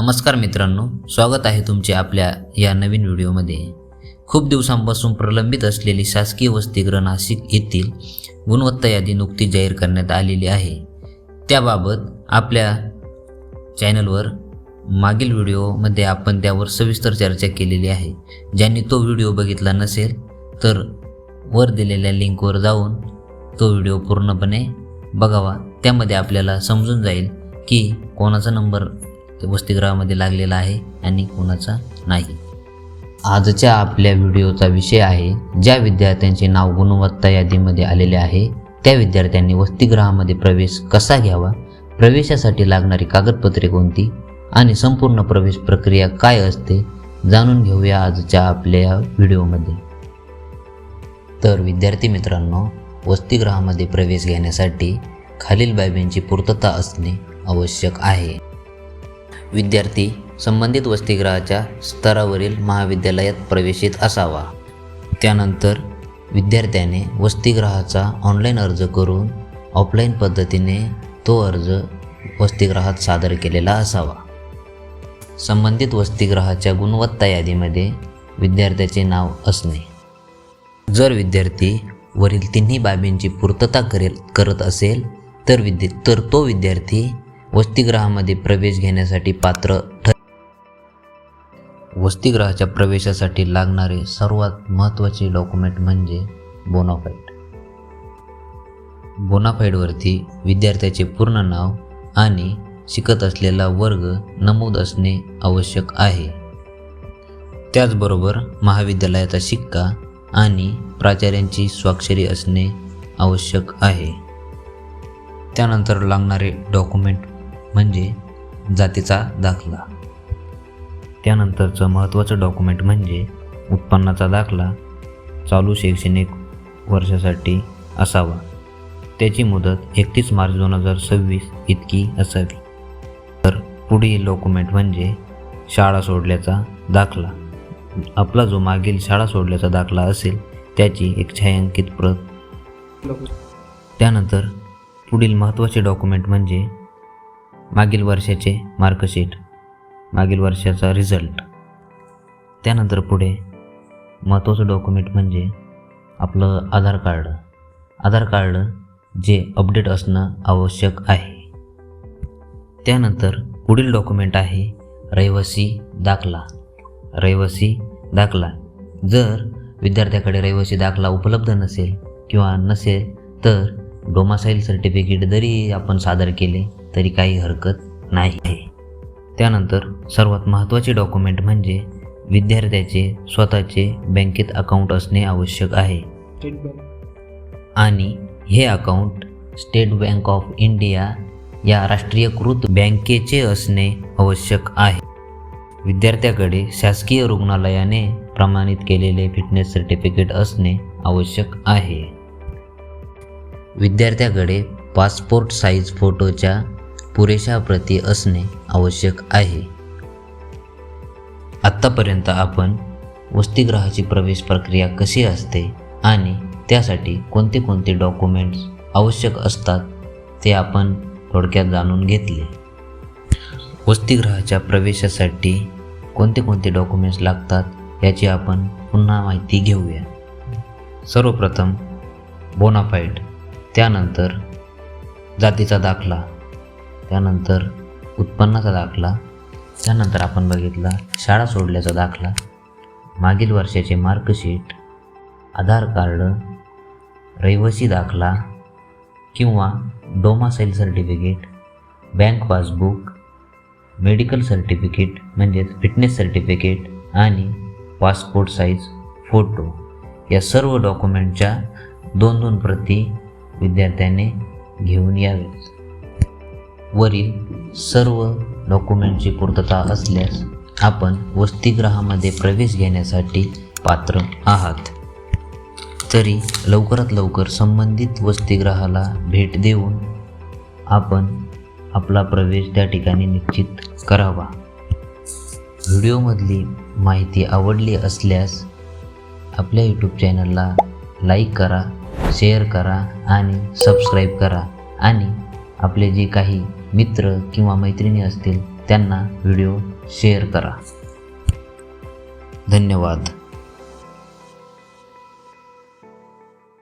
नमस्कार मित्रांनो स्वागत आहे तुमचे आपल्या या नवीन व्हिडिओमध्ये. खूप दिवसांपासून प्रलंबित असलेली शासकीय वसतिगृह नाशिक येथील गुणवत्ता यादी नुकतीच जाहीर करण्यात आलेली आहे. त्याबाबत आपल्या चॅनलवर मागील व्हिडिओमध्ये आपण त्यावर सविस्तर चर्चा केलेली आहे. ज्यांनी तो व्हिडिओ बघितला नसेल तर वर दिलेल्या लिंकवर जाऊन तो व्हिडिओ पूर्णपणे बघावा. त्यामध्ये आपल्याला समजून जाईल की कोणाचा नंबर वसतिगृहामध्ये लागलेला आहे आणि कोणाचा नाही. आजच्या आपल्या व्हिडिओचा विषय आहे ज्या विद्यार्थ्यांचे नाव गुणवत्ता यादीमध्ये आलेले आहे त्या विद्यार्थ्यांनी वसतिगृहामध्ये प्रवेश कसा घ्यावा? प्रवेशासाठी लागणारी कागदपत्रे कोणती? आणि संपूर्ण प्रवेश प्रक्रिया काय असते? जाणून घेऊया आजच्या आपल्या व्हिडिओमध्ये. तर विद्यार्थी मित्रांनो वसतिगृहामध्ये प्रवेश घेण्यासाठी खालील बाबींची पूर्तता असणे आवश्यक आहे. विद्यार्थी संबंधित वसतिगृहाच्या स्तरावरील महाविद्यालयात प्रवेशित असावा. त्यानंतर विद्यार्थ्याने वसतिगृहाचा ऑनलाईन अर्ज करून ऑफलाईन पद्धतीने तो अर्ज वसतिगृहात सादर केलेला असावा. संबंधित वसतिगृहाच्या गुणवत्ता यादीमध्ये विद्यार्थ्याचे नाव असणे. जर विद्यार्थी वरील तिन्ही बाबींची पूर्तता करेल करत असेल तर विद्या तर तो विद्यार्थी वसतिगृहामध्ये प्रवेश घेण्यासाठी पात्र ठर वसतिगृहाच्या प्रवेशासाठी लागणारे सर्वात महत्त्वाचे डॉक्युमेंट म्हणजे बोनाफाईड. बोनाफाईडवरती विद्यार्थ्याचे पूर्ण नाव आणि शिकत असलेला वर्ग नमूद असणे आवश्यक आहे. त्याचबरोबर महाविद्यालयाचा शिक्का आणि प्राचार्यांची स्वाक्षरी असणे आवश्यक आहे. त्यानंतर लागणारे डॉक्युमेंट म्हणजे जातीचा दाखला. त्यानंतरचं महत्त्वाचं डॉक्युमेंट म्हणजे उत्पन्नाचा दाखला चालू शैक्षणिक वर्षासाठी असावा. त्याची मुदत एकतीस मार्च दोन हजार सव्वीस इतकी असावी. तर पुढील डॉक्युमेंट म्हणजे शाळा सोडल्याचा दाखला. आपला जो मागील शाळा सोडल्याचा दाखला असेल त्याची एक छायांकित प्रत. त्यानंतर पुढील महत्त्वाचे डॉक्युमेंट म्हणजे मागील वर्षाचे मार्कशीट मागील वर्षाचा रिझल्ट त्यानंतर पुढे महत्त्वाचं डॉक्युमेंट म्हणजे आपलं आधार कार्ड. आधार कार्ड जे अपडेट असणं आवश्यक आहे. त्यानंतर पुढील डॉक्युमेंट आहे रहिवासी दाखला. रहिवासी दाखला. जर विद्यार्थ्याकडे रहिवासी दाखला उपलब्ध नसेल किंवा नसेल तर डोमासाईल सर्टिफिकेट जरी आपण सादर केले तरी काही हरकत नाही. आहे त्यानंतर सर्वात महत्त्वाचे डॉक्युमेंट म्हणजे विद्यार्थ्याचे स्वतःचे बँकेत अकाउंट असणे आवश्यक आहे. आणि हे account State Bank of India या राष्ट्रीयकृत बँकेचे असणे आवश्यक आहे. विद्यार्थ्याकडे शासकीय रुग्णालयाने प्रमाणित केलेले फिटनेस सर्टिफिकेट असणे आवश्यक आहे. विद्यार्थ्याकडे पासपोर्ट साईज फोटोच्या पुरेशा प्रती असणे आवश्यक आहे. आत्तापर्यंत आपण वसतिगृहाची प्रवेश प्रक्रिया कशी असते आणि त्यासाठी कोणते कोणते डॉक्युमेंट्स आवश्यक असतात ते आपण थोडक्यात जाणून घेतले. वसतिगृहाच्या प्रवेशासाठी कोणते कोणते डॉक्युमेंट्स लागतात याची आपण पुन्हा माहिती घेऊया. सर्वप्रथम बोनाफाईड त्यानंतर जातीचा दाखला त्यानंतर उत्पन्नाचा दाखला त्यानंतर आपण बघितला शाळा सोडल्याचा दाखला मागील वर्षाचे मार्कशीट आधार कार्ड रहिवासी दाखला किंवा domicile certificate bank passbook medical certificate म्हणजेच फिटनेस सर्टिफिकेट आणि पासपोर्ट साईज फोटो या सर्व डॉक्युमेंटच्या दोन दोन प्रती विद्यार्थ्याने घेऊन यावेत. वरील सर्व डॉक्युमेंटची पूर्तता असल्यास आपण वसतिगृहामध्ये प्रवेश घेण्यासाठी पात्र आहात. तरी लवकरात लवकर संबंधित वसतिगृहाला भेट देऊन आपण आपला प्रवेश त्या ठिकाणी निश्चित करावा. व्हिडिओमधली माहिती आवडली असल्यास आपल्या यूट्यूब चॅनलला लाईक करा शेअर करा आणि सबस्क्राईब करा. आणि आपले जे काही मित्र किंवा मैत्रिणी असतील त्यांना व्हिडिओ शेअर करा. धन्यवाद.